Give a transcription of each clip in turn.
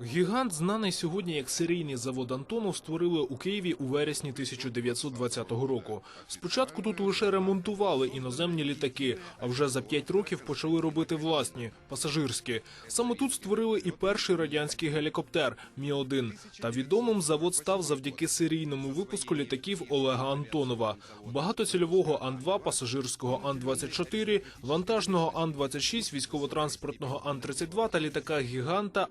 Гігант, знаний сьогодні як серійний завод Антонов, створили у Києві у вересні 1920 року. Спочатку тут лише ремонтували іноземні літаки, а вже за п'ять років почали робити власні пасажирські. Саме тут створили і перший радянський гелікоптер Мі 1 Та відомим завод став завдяки серійному випуску літаків Олега Антонова, багатоцільового Ан-2, пасажирського Ан-24, вантажного Ан-26, військово-транспортного Ан-32 та літака гіганта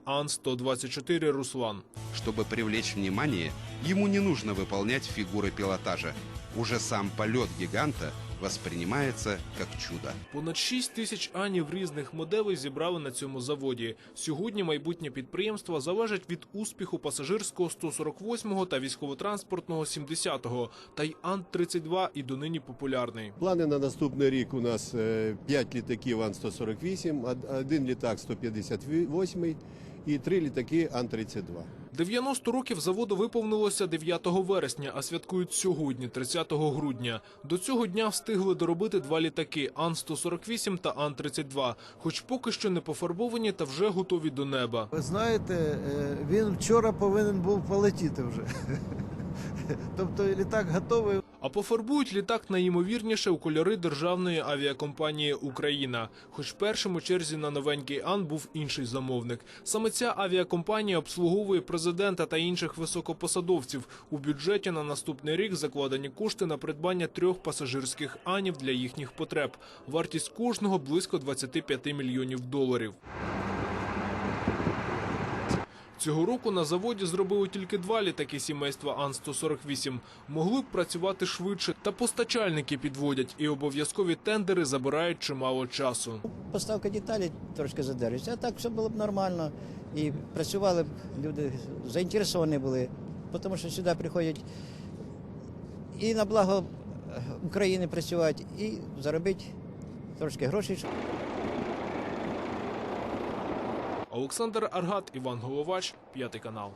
Ан-124 Руслан. Чтобы привлечь внимание, ему не нужно выполнять фигуры пилотажа. Уже сам полет гиганта воспринимается как чудо. Понад 6 тисяч анів різних моделей зібрали на цьому заводі. Сьогодні майбутнє підприємство залежить від успіху пасажирського 148-го та військово-транспортного 70-го, та й Ан-32 і донині популярний. Плани на наступний рік у нас 5 літаків Ан-148, од- один літак 158 і 3 літаки Ан-32. 90 років заводу виповнилося 9 вересня, а святкують сьогодні, 30 грудня. До цього дня встигли доробити два літаки Ан-148 та Ан-32, хоч поки що не пофарбовані та вже готові до неба. Ви знаєте, е, він вчора повинен був полетіти вже. Тобто літак готовий. А пофарбують літак найімовірніше у кольори державної авіакомпанії Україна. Хоч першим у черзі на новенький Ан був інший замовник. Саме ця авіакомпанія обслуговує президента та інших високопосадовців. У бюджеті на наступний рік закладені кошти на придбання трьох пасажирських анів для їхніх потреб. Вартість кожного близько 25 мільйонів доларів. Цього року на заводі зробили тільки два літаки сімейства Ан-148. Могли б працювати швидше, та постачальники підводять, і обов'язкові тендери забирають чимало часу. Поставка деталей трошки задержується, а так все було б нормально. І працювали б люди, заінтересовані були, тому що сюди приходять і на благо України працювати, і заробити трошки грошей. Олександр Аргат, Іван Головач, п'ятий канал.